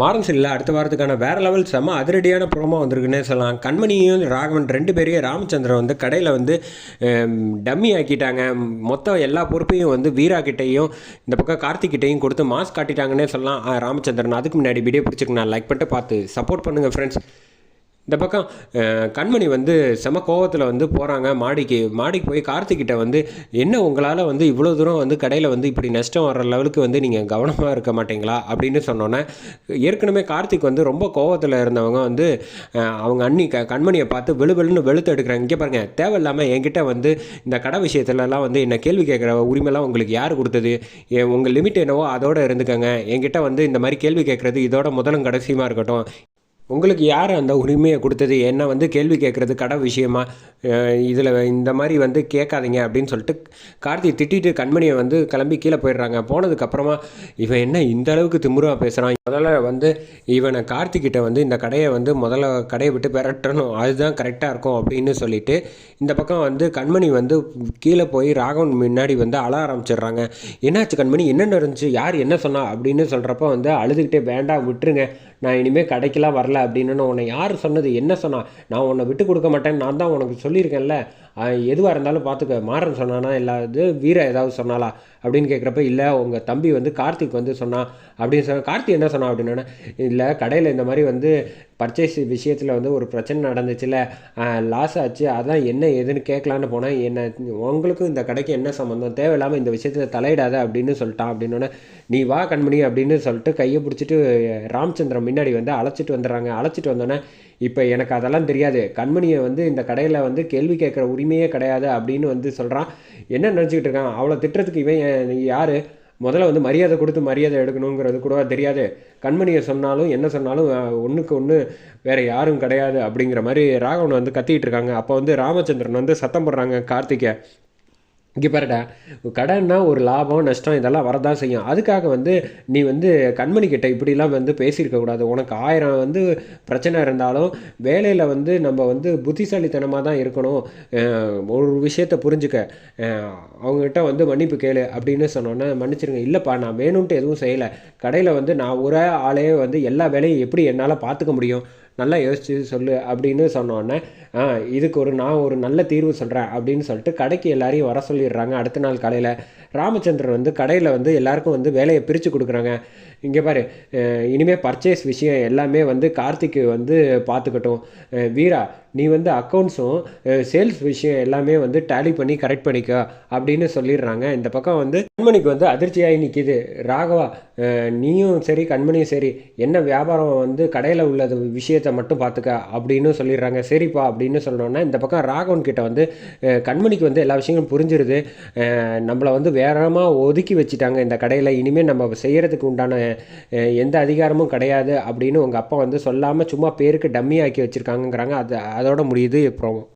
மாறன் சில்ல அடுத்த வாரத்துக்கான வேற லெவல் செம அதிரடியான ப்ரோமோ வந்திருக்குன்னே சொல்லலாம். கண்மணியும் ராகவன் ரெண்டு பேரையும் ராமச்சந்திரன் வந்து கடையில் வந்து டம்மி ஆக்கிட்டாங்க. மொத்தம் எல்லா பொறுப்பையும் வந்து வீரா கிட்டேயும் இந்த பக்கம் கார்த்திக்கிட்டையும் கொடுத்து மாஸ்க் காட்டிட்டாங்கன்னே சொல்லலாம். ராமச்சந்திரன் அதுக்கு முன்னாடி வீடியோ பிடிச்சிருக்கு நான் லைக் பண்ணிட்டு பார்த்து சப்போர்ட் பண்ணுங்கள் ஃப்ரெண்ட்ஸ் இந்த பக்கம் கண்மணி வந்து செம கோவத்தில் வந்து போகிறாங்க மாடிக்கு மாடிக்கு போய் கார்த்திக்கிட்ட வந்து என்ன உங்களால் வந்து இவ்வளோ தூரம் வந்து கடையில் வந்து இப்படி நஷ்டம் வர்ற லெவலுக்கு வந்து நீங்கள் கவனமாக இருக்க மாட்டீங்களா? அப்படின்னு சொன்னோன்னே ஏற்கனவே கார்த்திக் வந்து ரொம்ப கோவத்தில் இருந்தவங்க வந்து அவங்க அண்ணி க கண்மணியை பார்த்து வெளு வெளுன்னு வெளுத்து எடுக்கிறாங்க. இங்கே பாருங்கள் தேவையில்லாமல் என்கிட்ட வந்து இந்த கடை விஷயத்துலலாம் வந்து என்ன கேள்வி கேட்குற உரிமைலாம் உங்களுக்கு யார் கொடுத்தது? உங்கள் லிமிட் என்னவோ அதோடு இருந்துக்கங்க. என்கிட்ட வந்து இந்த மாதிரி கேள்வி கேட்குறது இதோட முதலும் கடைசியுமாக இருக்கட்டும். உங்களுக்கு யார் அந்த உரிமையை கொடுத்தது? என்ன வந்து கேள்வி கேட்குறது கடை விஷயமா? இதில் இந்த மாதிரி வந்து கேட்காதீங்க அப்படின்னு சொல்லிட்டு கார்த்தி திட்டிட்டு கண்மணியை வந்து கிளம்பி கீழே போயிடுறாங்க. போனதுக்கப்புறமா இவன் என்ன இந்த அளவுக்கு திமிராக பேசுகிறான் முதல்ல வந்து இவனை கார்த்திக்கிட்ட வந்து இந்த கடையை வந்து முதல்ல கடையை விட்டு பெறட்டணும் அதுதான் கரெக்டாக இருக்கும் அப்படின்னு சொல்லிட்டு இந்த பக்கம் வந்து கண்மணி வந்து கீழே போய் ராகவன் முன்னாடி வந்து அழ ஆரம்பிச்சிடுறாங்க. என்னாச்சு கண்மணி? என்ன நடந்துச்சு யார் என்ன சொன்னா? அப்படின்னு சொல்கிறப்ப வந்து அழுதுகிட்டே வேண்டாம் விட்டுருங்க. நான் இனிமேல் கடைக்கெல்லாம் வரல. அப்படின்னு உன்னை யார் சொன்னது? என்ன சொன்னா? நான் உன்னை விட்டு கொடுக்க மாட்டேன் நான் தான் உனக்கு சொல்லியிருக்கேன்ல. எதுவாக இருந்தாலும் பார்த்துக்க மாறன் சொன்னானா? இல்லை இது வீர ஏதாவது சொன்னாலா அப்படின்னு கேட்குறப்ப இல்லை உங்கள் தம்பி வந்து கார்த்திக் வந்து சொன்னான் அப்படின்னு சொன்ன கார்த்திக் என்ன சொன்னான் அப்படின்னா இல்லை கடையில் இந்த மாதிரி வந்து பர்ச்சேஸ் விஷயத்தில் வந்து ஒரு பிரச்சனை நடந்துச்சுல லாஸ் ஆச்சு அதான் என்ன ஏதுன்னு கேட்கலான்னு போனால் என்ன உங்களுக்கும் இந்த கடைக்கு என்ன சம்மந்தம் தேவையில்லாமல் இந்த விஷயத்தில் தலையிடாத அப்படின்னு சொல்லிட்டான் அப்படின்னோடனே நீ வா கண்மணி அப்படின்னு சொல்லிட்டு கையை பிடிச்சிட்டு ராமச்சந்திரன் முன்னாடி வந்து அழைச்சிட்டு வந்துடுறாங்க. அழைச்சிட்டு வந்தோடனே இப்போ எனக்கு அதெல்லாம் தெரியாது. கண்மணியை வந்து இந்த கடையில் வந்து கேள்வி கேட்குற உரிமையே கிடையாது அப்படின்னு வந்து சொல்கிறான் என்ன நினச்சிக்கிட்டு இருக்கான்? அவ்வளோ திட்டுறதுக்கு இவன் யார்? முதல்ல வந்து மரியாதை கொடுத்து மரியாதை எடுக்கணுங்கிறது கூட தெரியாது. கண்மணியை சொன்னாலும் என்ன சொன்னாலும் ஒன்றுக்கு ஒன்று வேறு யாரும் கிடையாது அப்படிங்கிற மாதிரி ராகவன் வந்து கத்திக்கிட்டு இருக்காங்க. அப்போ வந்து ராமச்சந்திரன் வந்து சத்தம் போடுறாங்க கார்த்திகை இங்கே பாருடா கடன்னா ஒரு லாபம் நஷ்டம் இதெல்லாம் வரதான் செய்யும். அதுக்காக வந்து நீ வந்து கண்மணி கிட்ட இப்படிலாம் வந்து பேசியிருக்கக்கூடாது உனக்கு ஆயிரம் வந்து பிரச்சனை இருந்தாலும் வேலையில் வந்து நம்ம வந்து புத்திசாலித்தனமாக தான் இருக்கணும். ஒரு விஷயத்தை புரிஞ்சுக்க. அவங்ககிட்ட வந்து மன்னிப்பு கேளு அப்படின்னு சொன்னோன்னே மன்னிச்சிருங்க. இல்லைப்பா நான் வேணும்ன்ட்டு எதுவும் செய்யலை. கடையில் வந்து நான் ஒரே ஆளே வந்து எல்லா வேலையும் எப்படி என்னால் பார்த்துக்க முடியும்? நல்லா யோசிச்சு சொல்லு அப்படின்னு சொன்னோன்னே இதுக்கு ஒரு நான் ஒரு நல்ல தீர்வு சொல்கிறேன் அப்படின்னு சொல்லிட்டு கடைக்கு எல்லாரையும் வர சொல்லி போயிடுறாங்க. அடுத்த நாள் காலையில் ராமச்சந்திரன் வந்து கடையில் வந்து எல்லாருக்கும் வந்து வேலையை பிரித்து கொடுக்குறாங்க. இங்கே பாரு இனிமேல் பர்ச்சேஸ் விஷயம் எல்லாமே வந்து கார்த்திக்கு வந்து பார்த்துக்கட்டும் வீரா நீ வந்து அக்கௌண்ட்ஸும் சேல்ஸ் விஷயம் எல்லாமே வந்து டேலி பண்ணி கரெக்ட் பண்ணிக்க அப்படின்னு சொல்லிடுறாங்க. இந்த பக்கம் வந்து கண்மணிக்கு வந்து அதிர்ச்சியாகி நிற்கிது ராகவா நீயும் சரி கண்மணியும் சரி என்ன வியாபாரம் வந்து கடையில் உள்ளது விஷயத்தை மட்டும் பார்த்துக்க அப்படின்னு சொல்லிடுறாங்க. சரிப்பா அப்படின்னு சொன்னோன்னா இந்த பக்கம் ராகவன் கிட்ட வந்து கண்மணிக்கு வந்து எல்லா விஷயங்களும் புரிஞ்சிருது. நம்மளை வந்து வேறமாக ஒதுக்கி வச்சுட்டாங்க இந்த கடையில். இனிமேல் நம்ம செய்கிறதுக்கு உண்டான எந்த அதிகாரமும் கிடையாது அப்படின்னு உங்கள் அப்பா வந்து சொல்லாமல் சும்மா பேருக்கு டம்மி ஆக்கி வச்சுருக்காங்கங்கிறாங்க. அது அதோட முடியுது ப்ரோமோ